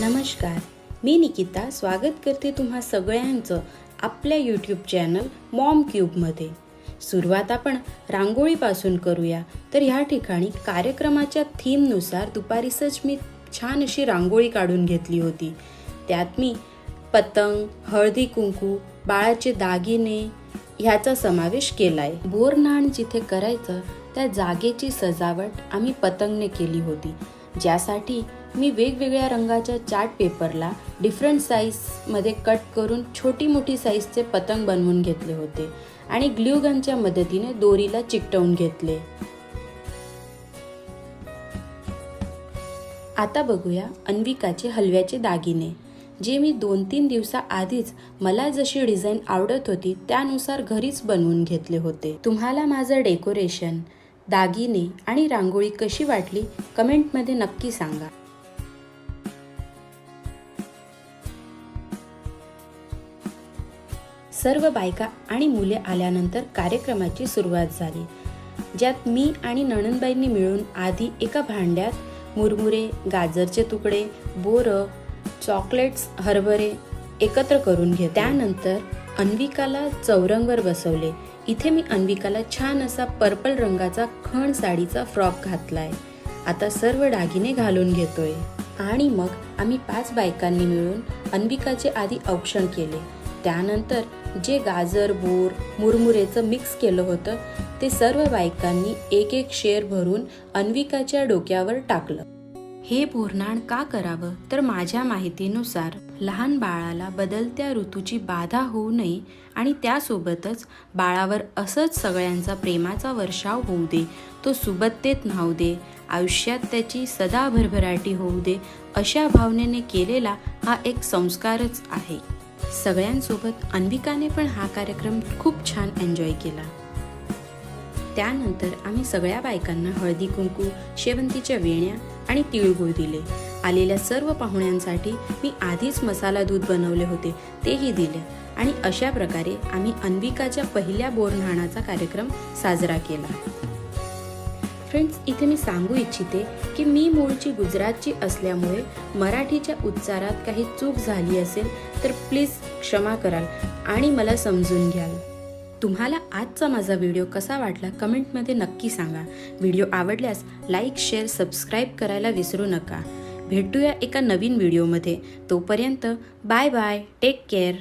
नमस्कार मी निकिता स्वागत करते तुम्हा सगळ्यांचं आपल्या यूट्यूब चॅनल मॉम क्यूबमध्ये सुरुवात आपण रांगोळीपासून करूया. तर ह्या ठिकाणी कार्यक्रमाच्या थीमनुसार दुपारीसच मी छान अशी रांगोळी काढून घेतली होती. त्यात मी पतंग हळदी कुंकू बाळाचे दागिने ह्याचा समावेश केलाय. बोरनाण जिथे करायचं त्या जागेची सजावट आम्ही पतंगने केली होती. ज्यासाठी मी वेगवेगळ्या रंगाच्या चार्ट पेपरला डिफरंट साईजमध्ये कट करून छोटी मोठी साईजचे पतंग बनवून घेतले होते आणि ग्ल्यूगनच्या मदतीने दोरीला चिकटवून घेतले. आता बघूया अन्विकाचे हलव्याचे दागिने. जे मी दोन तीन दिवसाआधीच मला जशी डिझाईन आवडत होती त्यानुसार घरीच बनवून घेतले होते. तुम्हाला माझं डेकोरेशन दागिने आणि रांगोळी कशी वाटली कमेंटमध्ये नक्की सांगा. सर्व बायका आणि मुले आल्यानंतर कार्यक्रमाची सुरुवात झाली ज्यात मी आणि नणंदबाईंनी मिळून आधी एका भांड्यात मुरमुरे गाजरचे तुकडे बोरं चॉकलेट्स हरभरे एकत्र करून घे त्यानंतर अन्विकाला चौरंगवर बसवले. इथे मी अन्विकाला छान असा पर्पल रंगाचा खण साडीचा फ्रॉक घातलाय. आता सर्व दागिने घालून घेतोय. आणि मग आम्ही पाच बायकांनी मिळून अन्विकाचे आधी औक्षण केले. त्यानंतर जे गाजर बोर मुरमुरेचं मिक्स केलं होतं ते सर्व बायकांनी एक एक शेर भरून अन्विकाच्या डोक्यावर टाकलं. हे बोरनाण का करावं? तर माझ्या माहितीनुसार लहान बाळाला बदलत्या ऋतूची बाधा होऊ नये आणि त्यासोबतच बाळावर असंच सगळ्यांचा प्रेमाचा वर्षाव होऊ दे. तो सुबत्तेत न्हावू दे. आयुष्यात त्याची सदा भरभराटी होऊ दे. अशा भावनेने केलेला हा एक संस्कारच आहे. सगळ्यांसोबत अन्विकाने पण हा कार्यक्रम खूप छान एन्जॉय केला. त्यानंतर आम्ही सगळ्या बायकांना हळदी कुंकू शेवंतीच्या वेण्या आणि तिळगुळ दिले. आलेल्या सर्व पाहुण्यांसाठी मी आधीच मसाला दूध बनवले होते तेही दिले. आणि अशा प्रकारे आम्ही अन्विकाच्या पहिल्या बोरन्हाणाचा कार्यक्रम साजरा केला. फ्रेंड्स इथे मी सांगू इच्छिते की मी मूळची गुजरातची असल्यामुळे मराठीच्या उच्चारात काही चूक झाली असेल तर प्लीज क्षमा कराल आणि मला समजून घ्याल. तुम्हाला आजचा माझा व्हिडिओ कसा वाटला कमेंटमध्ये नक्की सांगा. व्हिडिओ आवडल्यास लाईक शेअर सबस्क्राईब करायला विसरू नका. भेटूया एका नवीन व्हिडिओमध्ये. तोपर्यंत बाय बाय टेक केअर.